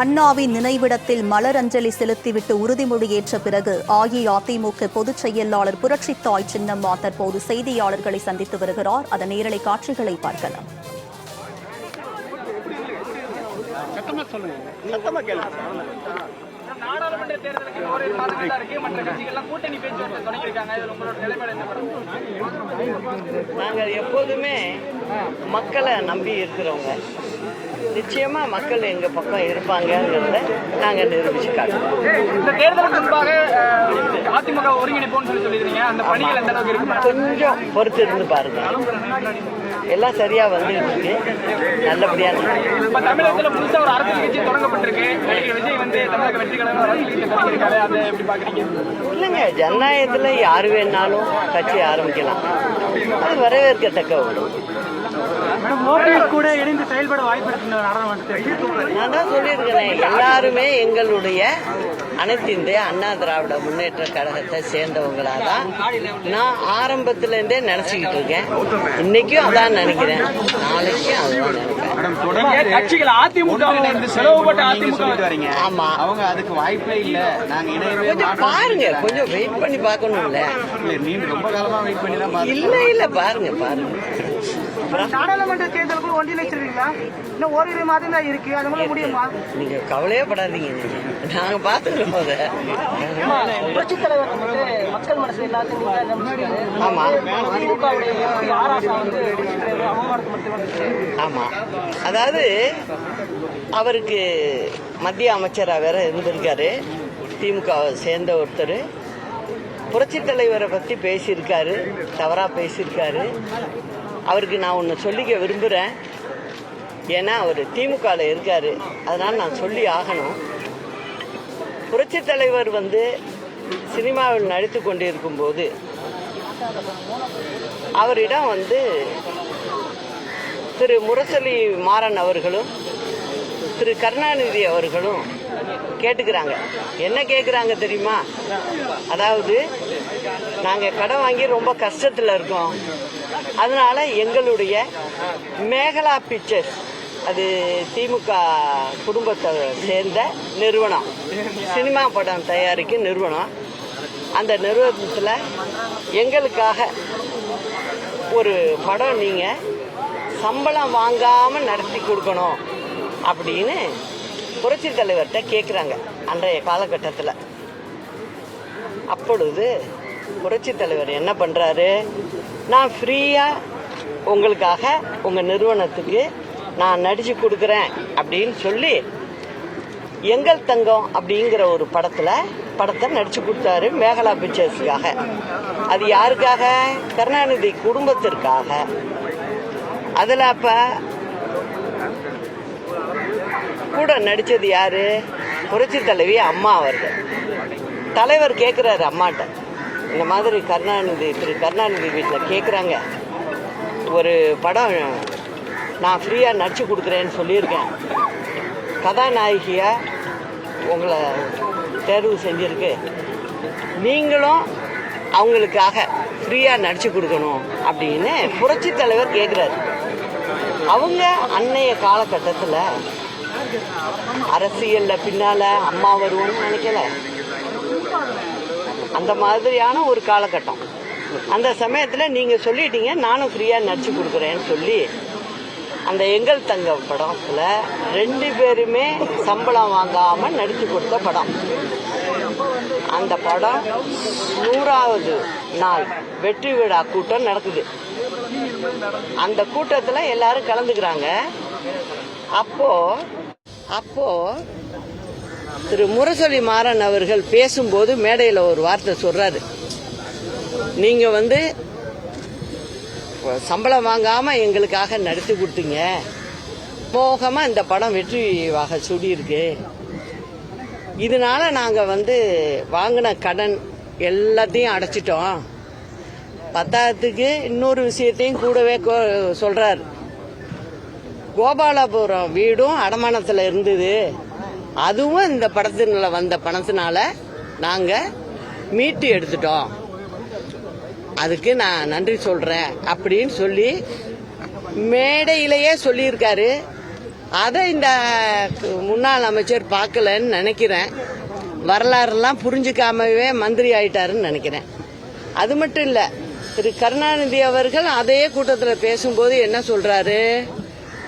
அண்ணாவின் நினைவிடத்தில் மலர் அஞ்சலி செலுத்திவிட்டு உறுதிமொழி ஏற்ற பிறகு அஇஅதிமுக பொதுச் செயலாளர் புரட்சித்தாய் சின்னம்மா தற்போது செய்தியாளர்களை சந்தித்து வருகிறார். அதன் நேரலை காட்சிகளை பார்க்கலாம். நாடாளுமன்ற தேர்தலுக்கு ஓரிரு மாதங்கள் தான் இருக்கு மற்ற கட்சிகள்லாம் கூட்டணி பேச்சுவார்த்தை தொடங்கியிருக்காங்க. இதுல உங்களோட நிலைப்பாடு என்ன மேடம்? நாங்கள் எப்போதுமே மக்களை நம்பி இருக்கிறவங்க. நிச்சயமா மக்கள் எங்க பக்கம் இருப்பாங்கங்கிறத நாங்க நிரூபிச்சு காட்டுறோம். இந்த தேர்தலுக்கு முன்பாக அதிமுக ஒருங்கிணைப்போம்னு சொல்லி சொல்லியிருந்தீங்க. அந்த பணிகள் எந்த அளவுக்கு? கொஞ்சம் பொறுத்து இருந்து பாருங்க. எல்லாம் சரியா வந்துட்டு இருக்கு நல்லபடியா நடக்கும். இப்ப தமிழகத்துல புதுசா ஒரு அரசியல் கட்சி தொடங்கப்பட்டிருக்கு. விஜய் வந்து தமிழக வெற்றி கழகம் அரசியல் கட்சி தொடங்கியிருக்காரு அதை எப்படி பாக்குறீங்க? இல்லைங்க ஜனநாயகத்துல யாரு வேணாலும் கட்சி ஆரம்பிக்கலாம். அது வரவேற்கத்தக்க ஒன்று ஓபிஎஸ் கூட இணைந்து செயல்பட வாய்ப்பு இருக்கு நாடாளுமன்றத்தில். நான் தான் சொல்லியிருக்கிறேன். எல்லாருமே எங்களுடைய அனைத்து இந்திய அண்ணா திராவிட முன்னேற்ற கழகத்தை சேர்ந்தவங்களா தான் நான் ஆரம்பத்துல இருந்தே நினைச்சுக்கிட்டு இருக்கேன். இன்னைக்கும் அதான் நினைக்கிறேன். நாளைக்கும் அதுதான் நினைப்பேன் கட்சிகள் அதிமுக அதிமுக ஆமா. அவங்க அதுக்கு வாய்ப்பே இல்ல. நாங்க இணையவே கொஞ்சம் பாருங்க. கொஞ்சம் வெயிட் பண்ணி பார்க்கணும்ல. இல்ல நீங்க ரொம்ப காலமா வெயிட் பண்ணி தான் இல்ல இல்ல பாருங்க பாருங்க. நாடாளுமன்ற தேர்தலுக்கு ஒன்றிணைச்சிருக்கீங்களா இன்னும் ஓரிரு மாதம் தான் இருக்கு. அது மூலம் முடியுமா? நீங்க கவலையே படாதீங்க. நீங்க பாத்துக்கிறோம் போத புரட்சித் தலைவர் வந்து மக்கள் மனசு எல்லாத்தையும் ஆமா. புரட்சித் ஆமா. அதாவது அவருக்கு மத்திய அமைச்சரா வேற இருந்திருக்காரு. திமுக சேர்ந்த ஒருத்தர். புரட்சி தலைவரை பத்தி பேசியிருக்காரு. தவறா பேசியிருக்காரு. அவருக்கு நான் ஒன்று சொல்லிக்க விரும்புகிறேன் ஏன்னா அவர் திமுகவில் இருக்கார். அதனால் நான் சொல்லி ஆகணும். புரட்சி தலைவர் வந்து சினிமாவில் நடித்து கொண்டிருக்கும் போது அவரிடம் வந்து திரு முரசொலி மாறன் அவர்களும் திரு கருணாநிதி அவர்களும் கேட்டுக்கிறாங்க. என்ன கேட்குறாங்க தெரியுமா? அதாவது நாங்கள் கடன் வாங்கி ரொம்ப கஷ்டத்தில் இருக்கோம். அதனால எங்களுடைய மேகலா பிக்சர்ஸ் அது திமுக குடும்பத்தை சேர்ந்த நிறுவனம். சினிமா படம் தயாரிக்கும் நிறுவனம். அந்த நிறுவனத்தில் எங்களுக்காக ஒரு படம் நீங்கள் சம்பளம் வாங்காமல் நடத்தி கொடுக்கணும் அப்படின்னு புரட்சி தலைவர்கிட்ட கேட்குறாங்க அன்றைய காலகட்டத்தில். அப்பொழுது புரட்சி தலைவர் என்ன பண்ணுறாரு நான் ஃப்ரீயாக உங்களுக்காக உங்கள் நிறுவனத்துக்கு நான் நடித்து கொடுக்குறேன் அப்படின்னு சொல்லி எங்கள் தங்கம் அப்படிங்கிற ஒரு படத்தில் படத்தை நடித்து கொடுத்தாரு மேகலா பிக்சர்ஸுக்காக அது யாருக்காக? கருணாநிதி குடும்பத்திற்காக. அதில் அப்போ கூட நடித்தது யாரு? புரட்சி தலைவி அம்மா அவர்கள். தலைவர் கேட்குறாரு அம்மாட்ட. இந்த மாதிரி கருணாநிதி திரு கருணாநிதி வீட்டில் கேட்குறாங்க ஒரு படம் நான் ஃப்ரீயாக நடிச்சு கொடுக்குறேன்னு சொல்லியிருக்கேன். கதாநாயகியாக உங்களை தேர்வு செஞ்சுருக்கு. நீங்களும் அவங்களுக்காக ஃப்ரீயாக நடிச்சு கொடுக்கணும் அப்படின்னு புரட்சி தலைவர் கேட்குறாரு அவங்க அன்னைய காலகட்டத்தில் அரசியலில் பின்னால் அம்மா வருவோம்னு நினைக்கல. அந்த மாதிரியான ஒரு காலகட்டம். அந்த சமயத்தில் நீங்கள் சொல்லிட்டீங்க நானும் ஃப்ரீயாக நடிச்சு கொடுக்குறேன்னு சொல்லி அந்த எங்கள் தங்க படத்தில் ரெண்டு பேருமே சம்பளம் வாங்காமல் நடித்து கொடுத்த படம். அந்த படம் நூறாவது நாள் வெற்றி விழா கூட்டம் நடக்குது. அந்த கூட்டத்தில் எல்லாரும் கலந்துக்கிறாங்க. அப்போ அப்போ திரு முரசொலி மாறன் அவர்கள் பேசும்போது மேடையில் ஒரு வார்த்தை சொல்றாரு. நீங்க வந்து சம்பளம் வாங்காம எங்களுக்காக நடத்தி கொடுத்தீங்க. மோகமா இந்த படம் வெற்றிவாக சுடியிருக்கு. இதனால நாங்க வந்து வாங்கின கடன் எல்லாத்தையும் அடைச்சிட்டோம். பத்தாயிரத்துக்கு இன்னொரு விஷயத்தையும் கூடவே கோ- கோபாலபுரம் வீடும் அடமானத்தில் இருந்தது. அதுவும் இந்த படத்தினால வந்த பணத்தினால நாங்கள் மீட்டு எடுத்துட்டோம். அதுக்கு நான் நன்றி சொல்கிறேன் அப்படின்னு சொல்லி மேடையிலேயே சொல்லியிருக்காரு. அதை இந்த முன்னாள் அமைச்சர் பார்க்கலன்னு நினைக்கிறேன். வரலாறுலாம் புரிஞ்சுக்காமவே மந்திரி ஆயிட்டாருன்னு நினைக்கிறேன். அது மட்டும் இல்லை திரு கருணாநிதி அவர்கள் அதே கூட்டத்தில் பேசும்போது என்ன சொல்றாரு?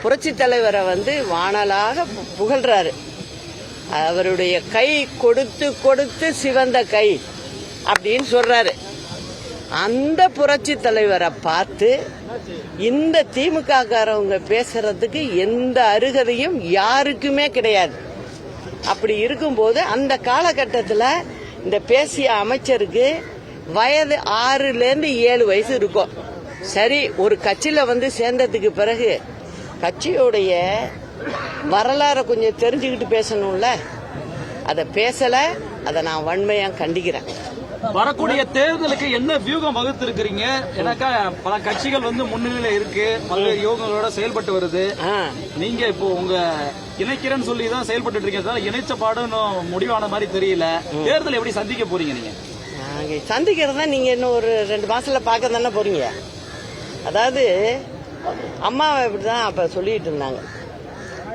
புரட்சி தலைவரை வந்து வானலாக புகழ்கிறாரு புகழ்றாரு. அவருடைய கை கொடுத்து கொடுத்து சிவந்த கை அப்படின்னு சொல்றாரு. அந்த புரட்சி தலைவரை பார்த்து இந்த திமுக பேசுறதுக்கு எந்த அருகதையும் யாருக்குமே கிடையாது. அப்படி இருக்கும்போது அந்த காலகட்டத்தில் இந்த பேசிய அமைச்சருக்கு வயது ஆறுலேருந்து ஏழு வயசு இருக்கும். சரி ஒரு கட்சியில் வந்து சேர்ந்ததுக்கு பிறகு கட்சியோடைய வரலாறை கொஞ்சம் தெரிஞ்சுக்கிட்டு பேசணும்ல? அதை பேசல அதை நான் வன்மையா கண்டிக்கிறேன். வரக்கூடிய தேர்தலுக்கு என்ன வியூகம் வகுத்து இருக்கிறீங்க ஏன்னாக்கா பல கட்சிகள் வந்து முன்னிலையில இருக்கு. பல்வேறு யோகங்களோட செயல்பட்டு வருது. நீங்க இப்போ உங்க இணைக்கிறேன்னு சொல்லி தான் செயல்பட்டு இருக்கீங்க இணைச்ச பாடு இன்னும் முடிவான மாதிரி தெரியல. தேர்தல் எப்படி சந்திக்க போறீங்க நீங்க? நாங்க சந்திக்கிறதா நீங்க இன்னும் ஒரு ரெண்டு மாசத்துல பார்க்க தானே போறீங்க? அதாவது அம்மாவை இப்படிதான் அப்ப சொல்லிட்டு இருந்தாங்க.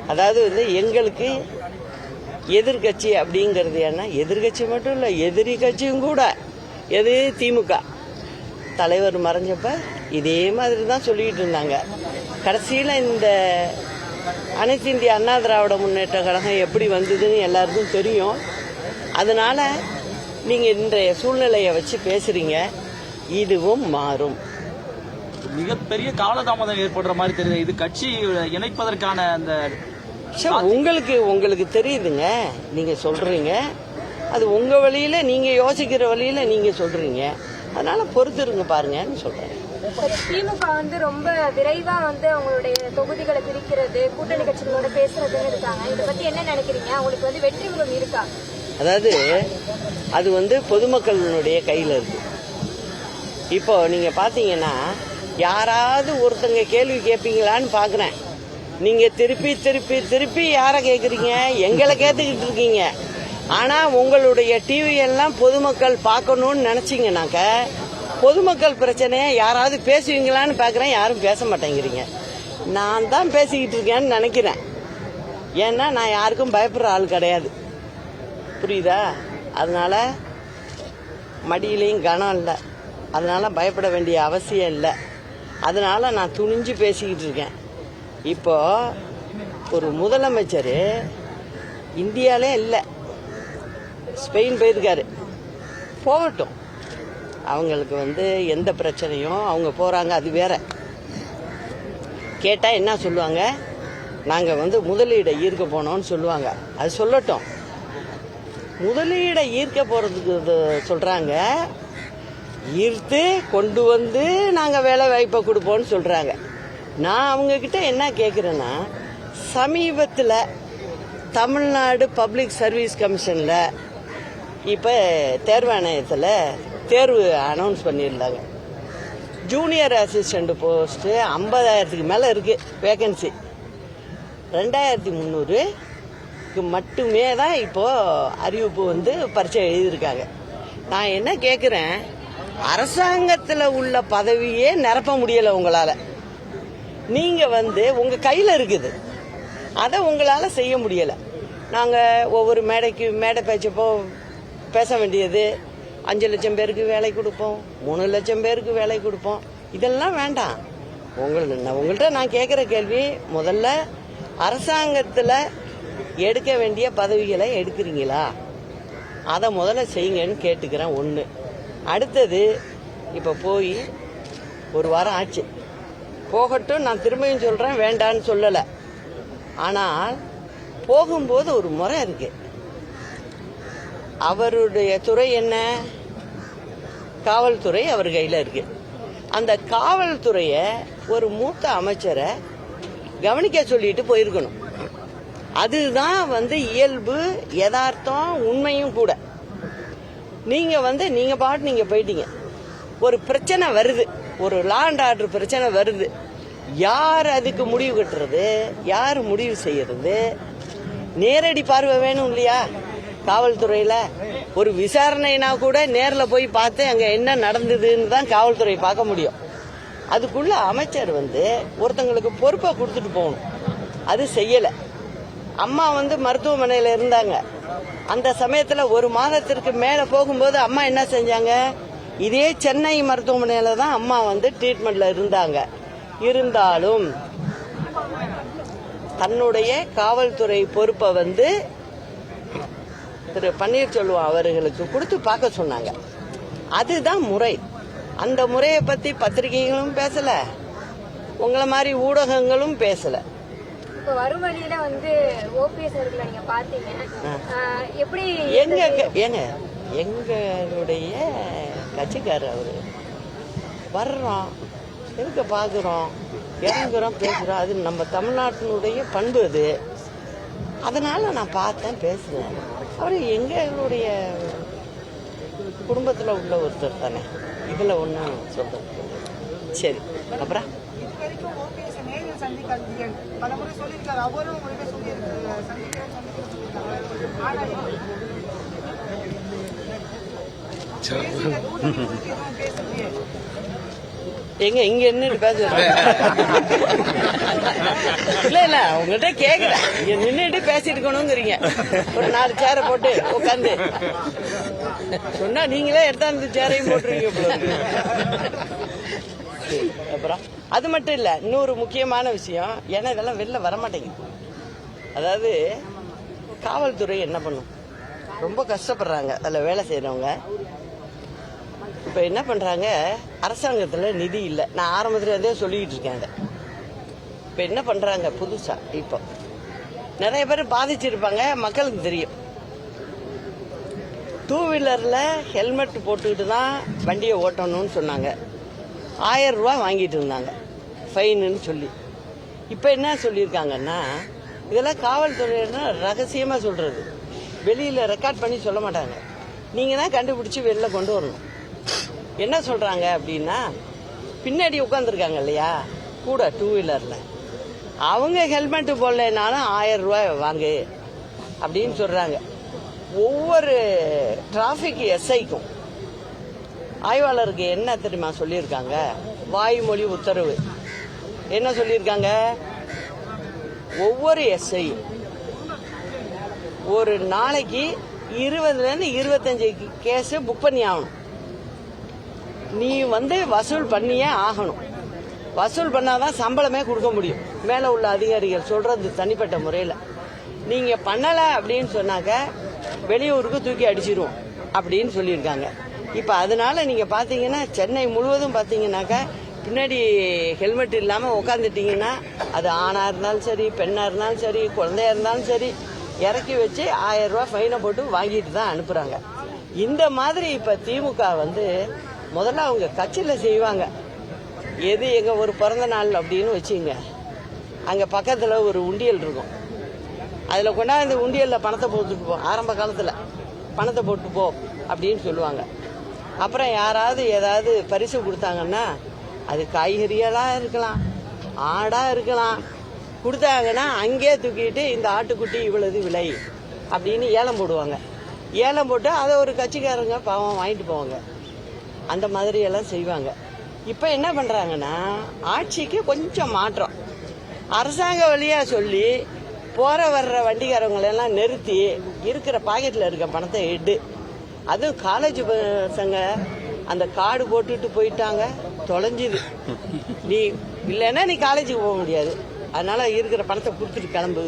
அதாவது வந்து எங்களுக்கு எதிர்கட்சி அப்படிங்கிறது என்ன எதிர்கட்சி மட்டும் இல்லை எதிரி கட்சியும் கூட. எது? திமுக. தலைவர் மறைஞ்சப்ப இதே மாதிரி தான் சொல்லிக்கிட்டு இருந்தாங்க. கடைசியில் இந்த அனைத்து இந்திய அண்ணா திராவிட முன்னேற்ற கழகம் எப்படி வந்ததுன்னு எல்லாருக்கும் தெரியும். அதனால நீங்கள் இன்றைய சூழ்நிலையை வச்சு பேசுறீங்க. இதுவும் மாறும். மிகப்பெரிய காலதாமதம் ஏற்படுற மாதிரி தெரியுது. இது கட்சி இணைப்பதற்கான அந்த சரி, உங்களுக்கு உங்களுக்கு தெரியுதுங்க. நீங்க சொல்றீங்க. அது உங்க வழியில நீங்க யோசிக்கிற வழியில நீங்க சொல்றீங்க. அதனால பொறுத்திருங்க பாருங்கன்னு சொல்றேன். சரி, திமுக வந்து ரொம்ப விரைவா வந்து அவங்களுடைய தொகுதிகளை பிரிக்கிறது கூட்டணி கட்சிகளோட பேசுறதுன்னு இருக்காங்க. இதை பத்தி என்ன நினைக்கிறீங்க? அவங்களுக்கு வந்து வெற்றி முகம் இருக்கா? அதாவது அது வந்து பொதுமக்களுடைய கையில இருக்கு. இப்போ நீங்க பாத்தீங்கன்னா யாராவது ஒருத்தங்க கேள்வி கேட்பீங்களான்னு பாக்குறேன். நீங்க திருப்பி திருப்பி திருப்பி யாரை கேக்குறீங்க? எங்களை கேட்டுக்கிட்டு இருக்கீங்க. ஆனா உங்களுடைய டிவி எல்லாம் பொதுமக்கள் பார்க்கணும்னு நினச்சிங்கனாக்க பொதுமக்கள் பிரச்சனையை யாராவது பேசுவீங்களான்னு பாக்குறேன் யாரும் பேச மாட்டேங்கிறீங்க. நான் தான் பேசிக்கிட்டு இருக்கேன்னு நினைக்கிறேன். ஏன்னா நான் யாருக்கும் பயப்படுற ஆள் கிடையாது. புரியுதா? அதனால மடியிலையும் கனம் இல்லை. அதனால பயப்பட வேண்டிய அவசியம் இல்லை. அதனால நான் துணிஞ்சு பேசிக்கிட்டு இருக்கேன். இப்போ ஒரு முதலமைச்சர் இந்தியாலே இல்லை. ஸ்பெயின் போயிருக்காரு. போகட்டும். அவங்களுக்கு வந்து எந்த பிரச்சனையும் அவங்க போகிறாங்க அது வேற. கேட்டால் என்ன சொல்லுவாங்க? நாங்கள் வந்து முதலீடை ஈர்க்க போனோம்னு சொல்லுவாங்க. அது சொல்லட்டும். முதலீடை ஈர்க்க போகிறதுக்கு சொல்கிறாங்க ஈர்த்து கொண்டு வந்து நாங்கள் வேலை வாய்ப்பை கொடுப்போம்னு சொல்கிறாங்க நான் அவங்க கிட்ட என்ன கேட்குறேன்னா சமீபத்தில் தமிழ்நாடு பப்ளிக் சர்வீஸ் கமிஷனில் இப்போ தேர்வாணையத்தில் தேர்வு அனௌன்ஸ் பண்ணியிருந்தாங்க. ஜூனியர் அசிஸ்டண்ட் போஸ்ட்டு ஐம்பதாயிரத்துக்கு மேலே இருக்குது வேகன்சி ரெண்டாயிரத்தி முந்நூறுக்கு மட்டுமே தான் இப்போது அறிவிப்பு வந்து பரீட்சை எழுதியிருக்காங்க. நான் என்ன கேட்குறேன் அரசாங்கத்தில் உள்ள பதவியே நிரப்ப முடியலை உங்களால். நீங்க வந்து உங்க கையில இருக்குது. அதை உங்களால செய்ய முடியல. நாங்க ஒவ்வொரு மேடைக்கு மேடை பேச்சப்போ பேச வேண்டியது. அஞ்சு லட்சம் பேருக்கு வேலை கொடுப்போம். மூணு லட்சம் பேருக்கு வேலை கொடுப்போம். இதெல்லாம் வேண்டாம். உங்களுக்கு உங்கள்கிட்ட நான் கேட்குற கேள்வி முதல்ல அரசாங்கத்தில் எடுக்க வேண்டிய பதவிகளை எடுக்கிறீங்களா? அதை முதல்ல செய்யுங்கன்னு கேட்டுக்கிறேன். ஒன்று அடுத்தது இப்போ போய் ஒரு வாரம் ஆச்சு. போகட்டும் நான் திரும்பியும் சொல்கிறேன் வேண்டான்னு சொல்லலை. ஆனால் போகும்போது ஒரு முறை இருக்கு. அவருடைய துறை என்ன? காவல்துறை அவர் கையில் இருக்கு. அந்த காவல்துறையை ஒரு மூத்த அமைச்சரை கவனிக்க சொல்லிட்டு போயிருக்கணும். அதுதான் வந்து இயல்பு யதார்த்தம் உண்மையும் கூட. நீங்கள் வந்து நீங்கள் பாட்டு நீங்கள் போயிட்டீங்க. ஒரு பிரச்சனை வருது. ஒரு லேண்ட் ஆர்டர் பிரச்சனை வருது. யார் அதுக்கு முடிவு கட்டுறது? யார் முடிவு செய்யறது? நேரடி பார்வை வேணும் இல்லையா? காவல்துறையில. ஒரு விசாரணைனா கூட நேரில் போய் பார்த்து அங்க என்ன நடந்ததுன்னு தான் காவல்துறை பார்க்க முடியும். அதுக்குள்ள அமைச்சர் வந்து ஒருத்தங்களுக்கு பொறுப்பை கொடுத்துட்டு போகணும். அது செய்யல. அம்மா வந்து மருத்துவமனையில இருந்தாங்க. அந்த சமயத்துல ஒரு மாதத்திற்கு மேல போகும்போது அம்மா என்ன செஞ்சாங்க? இதே சென்னை மருத்துவமனையில தான் அம்மா வந்து ட்ரீட்மெண்ட்ல இருந்தாங்க. இருந்தாலும் தன்னுடைய காவல்துறை பொறுப்பை வந்து திரு பன்னீர்செல்வம் அவர்களுக்கு கொடுத்து பார்க்க சொன்னாங்க. அதுதான் முறை. அந்த முறையை பத்தி பத்திரிகைகளும் பேசல. உங்களை மாதிரி ஊடகங்களும் பேசல. எங்க எங்களுடைய கட்சிக்காரர் அவர். வர்றோம் எதுக்க பார்க்குறோம் இறங்குறோம் பேசுகிறோம் அது நம்ம தமிழ்நாட்டினுடைய பண்பு அது. அதனால் நான் பார்த்தேன் பேசுகிறேன் அவர் எங்களுடைய குடும்பத்தில் உள்ள ஒருத்தர் தானே. இதில் ஒன்றும் சொல்கிறது சரி அப்புறம்? அவரும் உங்கள்கிட்ட சொல்லியிருக்காரு சந்திக்கிறேன் சந்திக்கிறேன் சொல்லியிருக்காங்க ஆனால் பேசுங்க, கூட்டணி குறித்து எதுவும் பேசலையே எங்க இங்க நின்று பேசுறேன் இல்ல இல்ல உங்ககிட்ட கேக்குறேன் இங்க நின்றுட்டு பேசிட்டு இருக்கணுங்கிறீங்க. ஒரு நாலு சேரை போட்டு உட்காந்து சொன்னா நீங்களே எடுத்தாந்து சேரையும் போட்டுருவீங்க அப்புறம் அது மட்டும் இல்ல இன்னொரு முக்கியமான விஷயம் ஏன்னா இதெல்லாம் வெளில வர மாட்டேங்குது அதாவது காவல்துறை என்ன பண்ணும்? ரொம்ப கஷ்டப்படுறாங்க அதில் வேலை செய்யறவங்க இப்போ என்ன பண்ணுறாங்க அரசாங்கத்தில் நிதி இல்லை. நான் ஆரம்பத்துலேருந்தே சொல்லிக்கிட்டு இருக்கேன் அதை. இப்போ என்ன பண்ணுறாங்க புதுசாக இப்போ நிறைய பேர் பாதிச்சிருப்பாங்க. மக்களுக்கு தெரியும். டூ வீலரில் ஹெல்மெட் போட்டுக்கிட்டு தான் வண்டியை ஓட்டணும்னு சொன்னாங்க. ஆயிரம் ரூபா வாங்கிட்டு இருந்தாங்க. ஃபைனுன்னு சொல்லி. இப்போ என்ன சொல்லியிருக்காங்கன்னா இதெல்லாம் காவல்துறையினா ரகசியமாக சொல்கிறது வெளியில் ரெக்கார்ட் பண்ணி சொல்ல மாட்டாங்க. நீங்கள் தான் கண்டுபிடிச்சி வெளில கொண்டு வரணும். என்ன சொல்றாங்க அப்படின்னா பின்னாடி உட்காந்துருக்காங்க இல்லையா? கூட டூ வீலர்ல அவங்க ஹெல்மெட் போடலைனாலும் ஆயிரம் ரூபாய் வாங்கு அப்படின்னு சொல்றாங்க. ஒவ்வொரு டிராஃபிக் எஸ்ஐக்கும் ஆய்வாளருக்கு என்ன தெரியுமா சொல்லியிருக்காங்க? வாய்மொழி உத்தரவு. என்ன சொல்லியிருக்காங்க? ஒவ்வொரு எஸ்ஐ ஒரு நாளைக்கு இருபதுலேருந்து இருபத்தஞ்சு கேஸ் புக் பண்ணி ஆகணும் நீ வந்து வசூல் பண்ணியே ஆகணும். வசூல் பண்ணாதான் சம்பளமே கொடுக்க முடியும். மேல உள்ள அதிகாரிகள் சொல்றது தனிப்பட்ட முறையில். நீங்க பண்ணல அப்படின்னு சொன்னாக்க வெளியூருக்கு தூக்கி அடிச்சிருவோம் அப்படின்னு சொல்லியிருக்காங்க. இப்ப அதனால நீங்க பாத்தீங்கன்னா சென்னை முழுவதும் பாத்தீங்கன்னாக்க பின்னாடி ஹெல்மெட் இல்லாம உட்காந்துட்டீங்கன்னா அது ஆணா இருந்தாலும் சரி பெண்ணா இருந்தாலும் சரி குழந்தையா இருந்தாலும் சரி இறக்கி வச்சு ஆயிரம் ரூபாய் ஃபைனை போட்டு வாங்கிட்டு தான் அனுப்புறாங்க. இந்த மாதிரி இப்ப திமுக வந்து முதல்ல அவங்க கட்சியில் செய்வாங்க. எது எங்கள் ஒரு பிறந்த நாள் அப்படின்னு வச்சுங்க. அங்கே பக்கத்தில் ஒரு உண்டியல் இருக்கும். அதில் கொண்டாந்து உண்டியலில் பணத்தை போட்டுட்டு போ ஆரம்ப காலத்தில். பணத்தை போட்டு போ அப்படின்னு சொல்லுவாங்க. அப்புறம் யாராவது ஏதாவது பரிசு கொடுத்தாங்கன்னா அது காய்கறியெல்லாம் இருக்கலாம் ஆடாக இருக்கலாம். கொடுத்தாங்கன்னா அங்கேயே தூக்கிட்டு இந்த ஆட்டுக்குட்டி இவ்வளவு விலை அப்படின்னு ஏலம் போடுவாங்க. ஏலம் போட்டு அதை ஒரு கட்சிக்காரங்க பாவம் வாங்கிட்டு போவாங்க. அந்த மாதிரி எல்லாம் செய்வாங்க. இப்போ என்ன பண்ணுறாங்கன்னா ஆட்சிக்கு கொஞ்சம் மாற்றம். அரசாங்க வழியாக சொல்லி போகிற வர்ற வண்டிக்காரவங்களெல்லாம் நிறுத்தி இருக்கிற பாக்கெட்டில் இருக்க பணத்தை எடு. அதுவும் காலேஜ் பசங்க அந்த கார்டு போட்டுட்டு போயிட்டாங்க தொலைஞ்சிது. நீ இல்லைன்னா நீ காலேஜுக்கு போக முடியாது. அதனால் இருக்கிற பணத்தை கொடுத்துட்டு கிளம்பு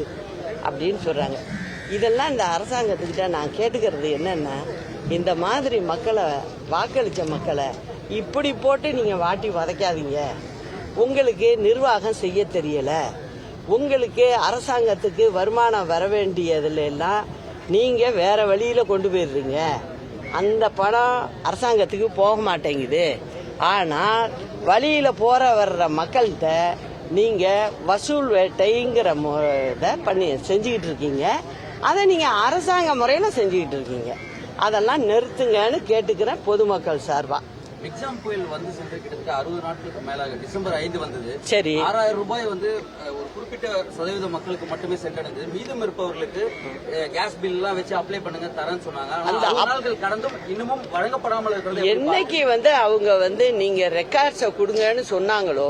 அப்படின்னு சொல்கிறாங்க இதெல்லாம் இந்த அரசாங்கத்துக்கிட்ட நான் கேட்டுக்கிறது என்னென்னா இந்த மாதிரி மக்களை வாக்களிச்ச மக்களை இப்படி போட்டு நீங்க வாட்டி வதைக்காதீங்க. உங்களுக்கு நிர்வாகம் செய்ய தெரியல. உங்களுக்கு அரசாங்கத்துக்கு வருமானம் வர வேண்டியதுல எல்லாம் நீங்க வேற வழியில கொண்டு போயிடுறீங்க. அந்த பணம் அரசாங்கத்துக்கு போக மாட்டேங்குது. ஆனால் வழியில போற வர்ற மக்கள்கிட்ட நீங்க வசூல் வேட்டைங்கிற இதை பண்ணி செஞ்சுக்கிட்டு இருக்கீங்க. அதை நீங்க அரசாங்க முறையில செஞ்சுக்கிட்டு இருக்கீங்க. அதெல்லாம் நிறுத்துங்கன்னு கேட்டுக்கிறேன் பொதுமக்கள் சார்பா. எக்ஸாம் புயல் வந்து சென்று கிட்டத்தட்ட அறுபது நாட்களுக்கு மேலாக டிசம்பர் ஐந்து வந்தது. சரி. ஆறாயிரம் ரூபாய் வந்து ஒரு குறிப்பிட்ட சதவீத மக்களுக்கு மட்டுமே சென்றடைந்தது மீதம் இருப்பவர்களுக்கு கேஸ் பில் எல்லாம் வச்சு அப்ளை பண்ணுங்க தரேன்னு சொன்னாங்க. அந்த நாட்கள் கடந்தும் இன்னமும் வழங்கப்படாமல் இருக்கிறது என்னைக்கு வந்து அவங்க வந்து நீங்க ரெக்கார்ட்ஸ கொடுங்கன்னு சொன்னாங்களோ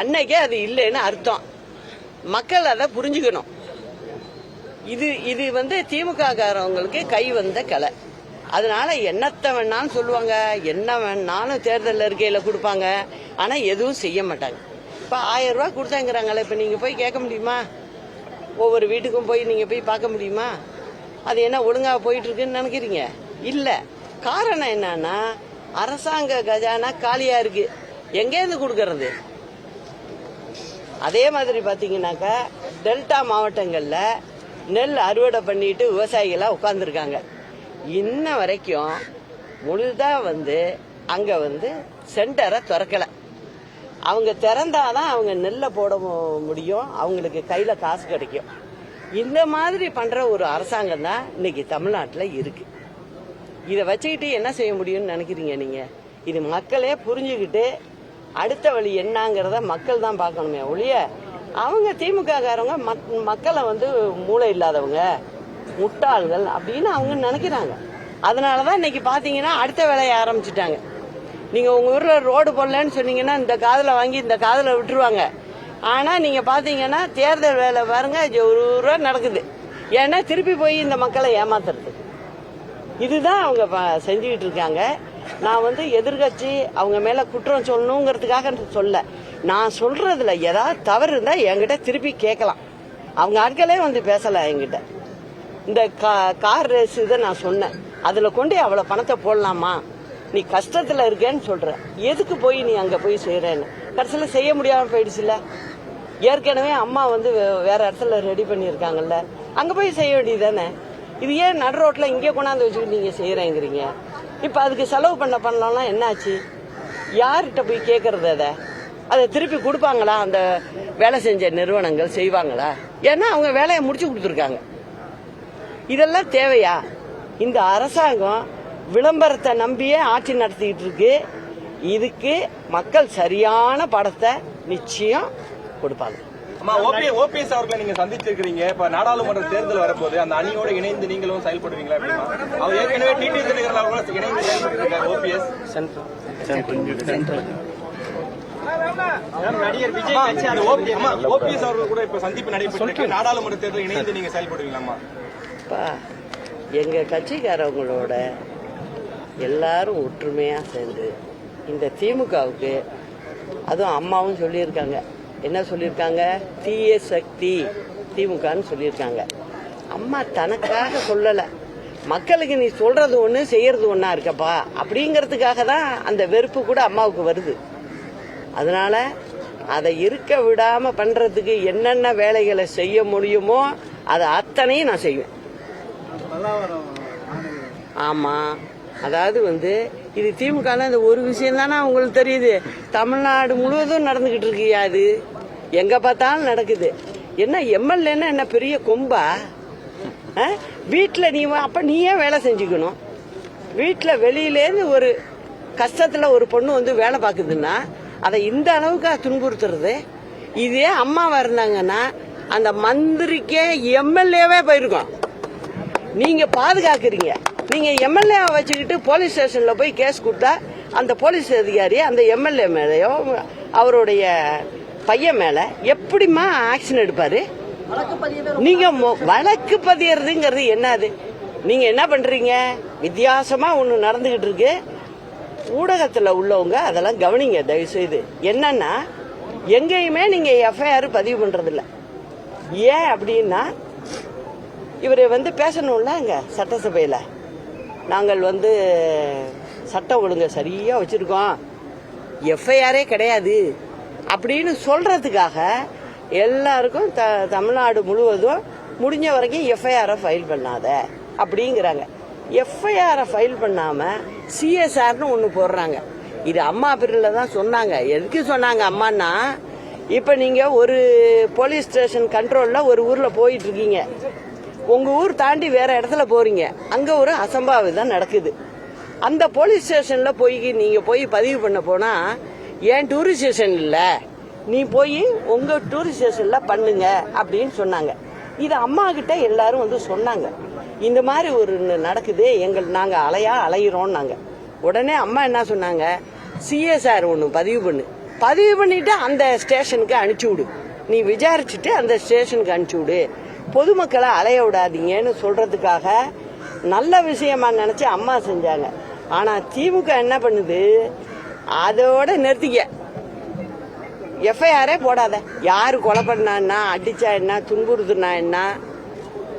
அன்னைக்கே அது இல்லைன்னு அர்த்தம். மக்கள் அதை புரிஞ்சுக்கணும். இது இது வந்து திமுக காரவங்களுக்கு கை வந்த கலை. அதனால என்னத்தை வேணாலும் சொல்லுவாங்க என்ன வேணாலும் தேர்தல் அறிக்கையில கொடுப்பாங்க ஆனா எதுவும் செய்ய மாட்டாங்க. இப்ப ஆயிரம் ரூபாய் கொடுத்தாங்கிறாங்களே இப்ப நீங்க போய் கேட்க முடியுமா? ஒவ்வொரு வீட்டுக்கும் போய் நீங்க போய் பார்க்க முடியுமா? அது என்ன ஒழுங்கா போயிட்டு இருக்குன்னு நினைக்கிறீங்க? இல்ல. காரணம் என்னன்னா அரசாங்க கஜானா காலியா இருக்கு. எங்கேருந்து கொடுக்கறது? அதே மாதிரி பாத்தீங்கன்னாக்கா டெல்டா மாவட்டங்கள்ல நெல் அறுவடை பண்ணிட்டு விவசாயிகளாக உட்காந்துருக்காங்க இன்ன வரைக்கும் முழுதா வந்து அங்க வந்து சென்டரை திறக்கல. அவங்க திறந்தாதான் அவங்க நெல்லை போட முடியும். அவங்களுக்கு கையில காசு கிடைக்கும். இந்த மாதிரி பண்ற ஒரு அரசாங்கம் தான் இன்னைக்கு தமிழ்நாட்டில் இருக்கு. இதை வச்சுக்கிட்டு என்ன செய்ய முடியும்னு நினைக்கிறீங்க நீங்க? இது மக்களே புரிஞ்சுக்கிட்டு அடுத்த வழி என்னங்கிறத மக்கள் தான் பார்க்கணுமே ஒழிய அவங்க திமுக காரவங்க மக்- மக்களை வந்து மூளை இல்லாதவங்க முட்டாள்கள் அப்படின்னு அவங்க நினைக்கிறாங்க. அதனாலதான் இன்னைக்கு பாத்தீங்கன்னா அடுத்த வேலையை ஆரம்பிச்சுட்டாங்க. நீங்க உங்க ஊர்ல ரோடு போடலன்னு சொன்னீங்கன்னா இந்த காதில் வாங்கி இந்த காதில் விட்டுருவாங்க. ஆனா நீங்க பாத்தீங்கன்னா தேர்தல் வேலை பாருங்க ஒரு ரூபா நடக்குது. ஏன்னா திருப்பி போய் இந்த மக்களை ஏமாத்துறது. இதுதான் அவங்க ப- செஞ்சுக்கிட்டு இருக்காங்க. நான் வந்து எதிர்கட்சி அவங்க மேல குற்றம் சொல்லணுங்கிறதுக்காக சொல்ல. நான் சொல்றதுல ஏதாவது தவறு இருந்தா என்கிட்ட திருப்பி கேட்கலாம். அவங்க ஆட்களே வந்து பேசல என்கிட்ட. இந்த கா- கார் ரேஸ் இதை நான் சொன்னேன். அதுல கொண்டு அவ்வளவு பணத்தை போடலாமா? நீ கஷ்டத்துல இருக்கேன்னு சொல்ற. எதுக்கு போய் நீ அங்க போய் செய்யறேன்னு கடைசியில் செய்ய முடியாம போயிடுச்சுல. ஏற்கனவே அம்மா வந்து வே- வேற இடத்துல ரெடி பண்ணியிருக்காங்கல்ல. அங்க போய் செய்ய வேண்டியதானே இது ஏன் நடு ரோட்ல இங்கே கொண்டாந்து வச்சுக்கிட்டு நீங்க செய்யறேங்கிறீங்க இப்ப அதுக்கு செலவு பண்ண பண்ணலாம் என்னாச்சு? யார்கிட்ட போய் கேட்கறது அதை? அதை திருப்பி கொடுப்பாங்களா? அந்த வேலை செஞ்ச நிறுவனங்கள் செய்வாங்களா? ஏன்னா அவங்க வேலையை முடிச்சு கொடுத்துருக்காங்க. இதெல்லாம் தேவையா? இந்த அரசாங்கம் விளம்பரத்தை நம்பியே ஆட்சி நடத்திட்டு இருக்கு. இதுக்கு மக்கள் சரியான படத்தை நிச்சயம் கொடுப்பாங்க. அம்மா ஓபி ஓபிஎஸ் அவர்களை நீங்க சந்திச்சிருக்கீங்க இப்ப நாடாளுமன்ற தேர்தல் வரப்போது அந்த அணியோட இணைந்து நீங்களும் செயல்படுவீங்களா அவர் ஏற்கனவே டிடி தினகரன் அவர்களோட இணைந்து செயல்பட்டு ஓபிஎஸ். நடிகர் விஜய் கட்சி அதை ஓபிஎஸ். அவர்கள் கூட இப்ப சந்திப்பு நடைபெற்று நாடாளுமன்ற தேர்தல் இணைந்து நீங்க செயல்படுவீங்களாமா அப்பா எங்க கட்சிக்காரவங்களோட எல்லாரும் ஒற்றுமையா சேர்ந்து இந்த திமுகவுக்கு அதுவும் அம்மாவும் சொல்லியிருக்காங்க. என்ன சொல்லியிருக்காங்க? தீய சக்தி திமுகன்னு சொல்லியிருக்காங்க. அம்மா தனக்காக சொல்லல. மக்களுக்கு நீ சொல்றது ஒண்ணு செய்யறது ஒண்ணா இருக்கப்பா. அப்படிங்கறதுக்காக தான் அந்த வெறுப்பு கூட அம்மாவுக்கு வருது. அதனால அதை இருக்க விடாம பண்றதுக்கு என்னென்ன வேலைகளை செய்ய முடியுமோ அதை அத்தனையும் நான் செய்வேன். ஆமா. அதாவது வந்து இது திமுக இந்த ஒரு விஷயம் தானே உங்களுக்கு தெரியுது. தமிழ்நாடு முழுவதும் நடந்துகிட்டு இருக்கியா அது எங்க பார்த்தாலும் நடக்குது. என்ன எம்எல்ஏன்னா என்ன பெரிய கொம்பா? அஹ்? வீட்டுல நீ வா- அப்ப நீயே வேலை செஞ்சுக்கணும்? வீட்டுல வெளியிலேருந்து ஒரு கஷ்டத்துல ஒரு பொண்ணு வந்து வேலை பார்க்குதுன்னா அதை இந்த அளவுக்கு துன்புறுத்துறது. இதே அம்மாவா இருந்தாங்கன்னா அந்த மந்திரிக்கே எம்எல்ஏவே போயிருக்கோம். நீங்க பாதுகாக்கிறீங்க. நீங்க எம்எல்ஏ வச்சுக்கிட்டு போலீஸ் ஸ்டேஷன்ல போய் கேஸ் கொடுத்தா அந்த போலீஸ் அதிகாரி அந்த எம்எல்ஏ மேலயோ அவருடைய பையன் மேல எப்படிம்மா ஆக்ஷன் எடுப்பாரு? நீங்க வழக்கு பதியறதுங்கிறது என்னது நீங்க என்ன பண்றீங்க? வித்தியாசமா ஒண்ணு நடந்துகிட்டு இருக்கு. ஊடகத்தில் உள்ளவங்க அதெல்லாம் கவனிங்க தயவுசெய்து. என்னன்னா எங்கேயுமே நீங்கள் எஃப்ஐஆர் பதிவு பண்ணுறதில்ல ஏன் அப்படின்னா இவர் வந்து பேசணும்ல அங்கே சட்டசபையில். நாங்கள் வந்து சட்டம் ஒழுங்க சரியாக வச்சுருக்கோம். எஃப்ஐஆரே கிடையாது. அப்படின்னு சொல்கிறதுக்காக எல்லாருக்கும் த தமிழ்நாடு முழுவதும் முடிஞ்ச வரைக்கும் எஃப்ஐஆரை ஃபைல் பண்ணாத. அப்படிங்கிறாங்க. எஃப்ஐஆரை ஃபைல் பண்ணாமல் சிஎஸ்ஆர்னு ஒன்று போடுறாங்க. இது அம்மா பிரிவில் தான் சொன்னாங்க. எதுக்கு சொன்னாங்க அம்மான்னா இப்போ நீங்கள் ஒரு போலீஸ் ஸ்டேஷன் கண்ட்ரோலில் ஒரு ஊரில் போயிட்டுருக்கீங்க. உங்கள் ஊர் தாண்டி வேற இடத்துல போகிறீங்க அங்கே ஒரு அசம்பாவிதம் நடக்குது. அந்த போலீஸ் ஸ்டேஷனில் போய் நீங்கள் போய் பதிவு பண்ண போனால் ஏன் டூரிஸ்ட் ஸ்டேஷன் இல்லை? நீ போய் உங்கள் டூரிஸ்ட் ஸ்டேஷனில் பண்ணுங்க அப்படின்னு சொன்னாங்க. இது அம்மா கிட்ட எல்லாரும் வந்து சொன்னாங்க. இந்த மாதிரி ஒரு நடக்குது எங்கள் நாங்கள் அலையா அலையிறோம்னாங்க உடனே அம்மா என்ன சொன்னாங்க? சிஎஸ்ஆர் ஒன்று பதிவு பண்ணு. பதிவு பண்ணிட்டு அந்த ஸ்டேஷனுக்கு அனுப்பிச்சு விடு. நீ விசாரிச்சுட்டு அந்த ஸ்டேஷனுக்கு அனுப்பிச்சு விடு. பொதுமக்களை அலைய விடாதீங்கன்னு சொல்றதுக்காக நல்ல விஷயமா நினைச்சு அம்மா செஞ்சாங்க. ஆனா திமுக என்ன பண்ணுது? அதோட நிறுத்திக்க. எஃப்ஐஆரே போடாத. யாரு கொலை பண்ணான்னா அடிச்சா என்ன துன்புறுத்துனா என்ன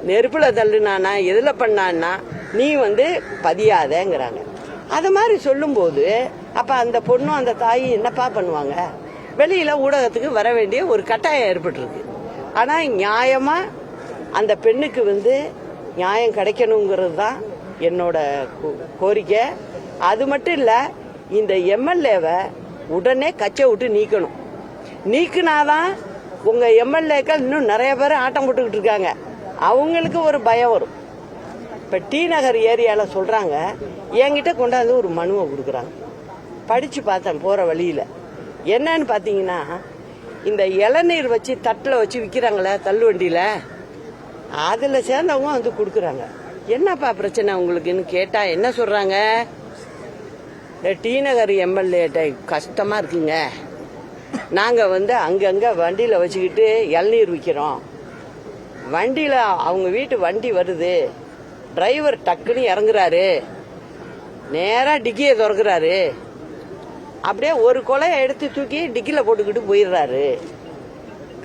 நெருப்புல தள்ளுனானா எதுல பண்ணான்னா நீ வந்து பதியாதேங்கிறாங்க. அது மாதிரி சொல்லும்போது அப்ப அந்த பொண்ணும் அந்த தாயும் என்னப்பா பண்ணுவாங்க? வெளியில ஊடகத்துக்கு வர வேண்டிய ஒரு கட்டாயம் ஏற்பட்டிருக்கு. ஆனா நியாயமா அந்த பெண்ணுக்கு வந்து நியாயம் கிடைக்கணுங்கிறது தான் என்னோட கோ- கோரிக்கை. அது மட்டும் இல்ல இந்த எம்எல்ஏவை உடனே கச்சை விட்டு நீக்கணும். நீக்குனாதான் உங்க எம்எல்ஏக்கள் இன்னும் நிறைய பேர் ஆட்டம் போட்டுக்கிட்டு இருக்காங்க. அவங்களுக்கு ஒரு பயம் வரும். இப்ப டி நகர் ஏரியால சொல்றாங்க என்கிட்ட கொண்டாந்து ஒரு மனுவை கொடுக்குறாங்க. படிச்சு பார்த்தேன் போற வழியில. என்னன்னு பாத்தீங்கன்னா இந்த இளநீர் வச்சு தட்டில் வச்சு விற்கிறாங்களே தள்ளுவண்டியில் அதில் சேர்ந்தவங்க வந்து கொடுக்குறாங்க. என்னப்பா பிரச்சனை உங்களுக்குன்னு கேட்டால் என்ன சொல்கிறாங்க இந்த டி நகர் எம்எல்ஏட்ட கஷ்டமாக இருக்குங்க. நாங்கள் வந்து அங்கங்கே வண்டியில் வச்சுக்கிட்டு இளநீர் விற்கிறோம் வண்டியில் அவங்க வீட்டு வண்டி வருது. டிரைவர் டக்குன்னு இறங்குறாரு. நேராக டிக்கியை திறக்கிறாரு. அப்படியே ஒரு கொலையை எடுத்து தூக்கி டிக்கியில் போட்டுக்கிட்டு போயிடுறாரு.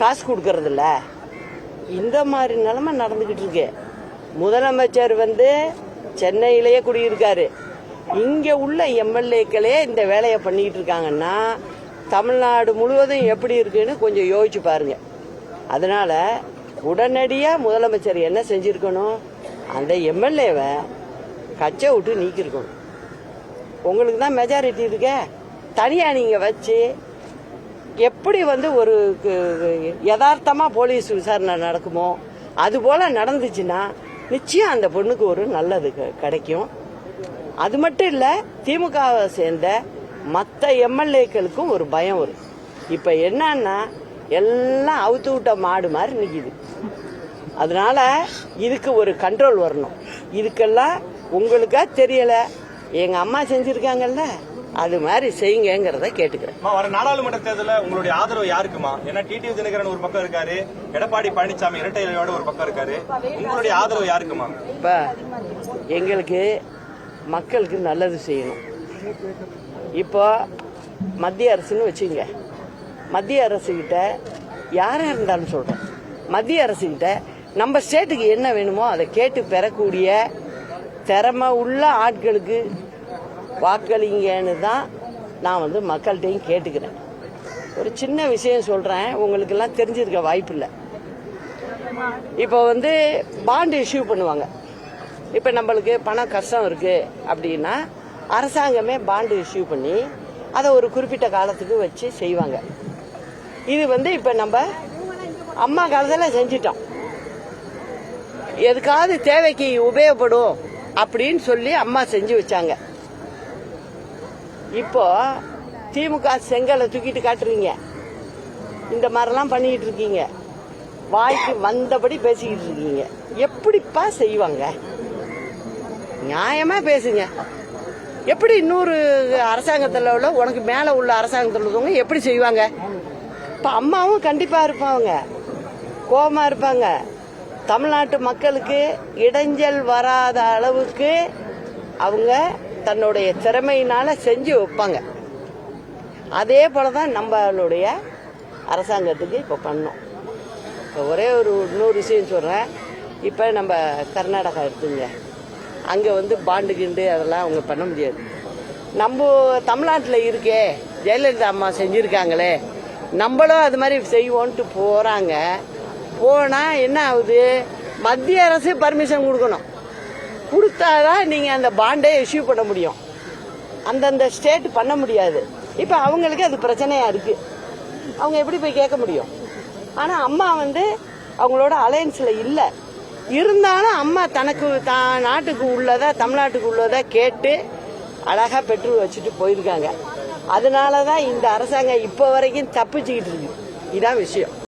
காசு கொடுக்கறதில்ல. இந்த மாதிரி நிலமை நடந்துக்கிட்டு இருக்கு. முதலமைச்சர் வந்து சென்னையிலேயே குடியிருக்காரு. இங்கே உள்ள எம்எல்ஏக்களே இந்த வேலையை பண்ணிக்கிட்டு இருக்காங்கன்னா தமிழ்நாடு முழுவதும் எப்படி இருக்குன்னு கொஞ்சம் யோசிச்சு பாருங்க. அதனால உடனடியா முதலமைச்சர் என்ன செஞ்சிருக்கணும்? அந்த எம்எல்ஏவை கச்சை விட்டு நீக்கிருக்கணும். உங்களுக்கு தான் மெஜாரிட்டி இருக்க. தனியா நீங்க வச்சு எப்படி வந்து ஒரு கு- யதார்த்தமா போலீஸ் விசாரணை நடக்குமோ அது போல நடந்துச்சுன்னா நிச்சயம் அந்த பொண்ணுக்கு ஒரு நல்லது க- கிடைக்கும். அது மட்டும் இல்ல திமுகவை சேர்ந்த மற்ற எம்எல்ஏக்களுக்கும் ஒரு பயம் வரும். இப்ப என்னன்னா எல்லாம் அவுத்து விட்ட மாடு மாதிரி நிக்குது. அதனால இதுக்கு ஒரு கண்ட்ரோல் வரணும். இதுக்கெல்லாம் உங்களுக்கா தெரியல. எங்க அம்மா செஞ்சிருக்காங்கல்ல அது மாதிரி செய்யுங்கிறத கேட்டுக்கிறேன். வர நாடாளுமன்ற தேர்தலில் உங்களுடைய ஆதரவு யாருக்குமா? ஏன்னா டிடிவி தினகரன் ஒரு பக்கம் இருக்காரு எடப்பாடி பழனிசாமி இரட்டை இலையோட ஒரு பக்கம் இருக்காரு. உங்களுடைய ஆதரவு யாருக்குமா? இப்ப எங்களுக்கு மக்களுக்கு நல்லது செய்யணும். இப்போ மத்திய அரசுன்னு வச்சுங்க மத்திய அரசுகிட்ட யாராக இருந்தாலும் சொல்கிறோம் மத்திய அரசுகிட்ட நம்ம ஸ்டேட்டுக்கு என்ன வேணுமோ அதை கேட்டு பெறக்கூடிய திறமை உள்ள ஆட்களுக்கு வாக்களிங்கன்னு தான் நான் வந்து மக்கள்கிட்டையும் கேட்டுக்கிறேன். ஒரு சின்ன விஷயம் சொல்கிறேன் உங்களுக்கெல்லாம் தெரிஞ்சிருக்க வாய்ப்பு இல்லை இப்போ வந்து பாண்டு இஷ்யூ பண்ணுவாங்க. இப்போ நம்மளுக்கு பணம் கஷ்டம் இருக்குது அப்படின்னா அரசாங்கமே பாண்டு இஷ்யூ பண்ணி அதை ஒரு குறிப்பிட்ட காலத்துக்கு வச்சு செய்வாங்க. இது வந்து இப்போ நம்ம அம்மா காலத்தில் செஞ்சிட்டோம். எதுக்காவது தேவைக்கு உபயோகப்படும் அப்படின்னு சொல்லி அம்மா செஞ்சு வச்சாங்க. இப்போ திமுக செங்கலை தூக்கிட்டு காட்டுறீங்க. இந்த மாதிரிலாம் பண்ணிக்கிட்டு இருக்கீங்க. வாய்க்கு வந்தபடி பேசிக்கிட்டு இருக்கீங்க. எப்படிப்பா செய்வாங்க? நியாயமா பேசுங்க. எப்படி இன்னொரு அரசாங்கத்தில் உள்ள உனக்கு மேலே உள்ள அரசாங்கத்தில் உள்ளவங்க எப்படி செய்வாங்க? இப்போ அம்மாவும் கண்டிப்பாக இருப்பாங்க. கோபமாக இருப்பாங்க. தமிழ்நாட்டு மக்களுக்கு இடைஞ்சல் வராத அளவுக்கு அவங்க தன்னுடைய திறமையினால செஞ்சு வைப்பாங்க. அதே போல தான் நம்மளுடைய அரசாங்கத்துக்கு இப்போ பண்ணோம். இப்போ ஒரே ஒரு இன்னொரு விஷயம் சொல்கிறேன் இப்போ நம்ம கர்நாடகா எடுத்துங்க. அங்கே வந்து பாண்டு கிண்டு அதெல்லாம் அவங்க பண்ண முடியாது. நம்ம தமிழ்நாட்டில் இருக்கே ஜெயலலிதா அம்மா செஞ்சுருக்காங்களே நம்மளும் அது மாதிரி செய்வோன்ட்டு போகிறாங்க போனால் என்ன ஆகுது? மத்திய அரசு பர்மிஷன் கொடுக்கணும். கொடுத்தாதான் நீங்கள் அந்த பாண்டை இஷ்யூ பண்ண முடியும். அந்தந்த ஸ்டேட் பண்ண முடியாது. இப்போ அவங்களுக்கு அது பிரச்சனையாக இருக்குது அவங்க எப்படி போய் கேட்க முடியும்? ஆனால் அம்மா வந்து அவங்களோட அலையன்ஸில் இல்லை. இருந்தாலும் அம்மா தனக்கு தான் நாட்டுக்கு உள்ளதை தமிழ்நாட்டுக்கு உள்ளதை கேட்டு அழகா பெற்று வச்சுட்டு போயிருக்காங்க. அதனாலதான் இந்த அரசாங்கம் இப்போ வரைக்கும் தப்பிச்சுக்கிட்டு இருக்கு. இதான் விஷயம்.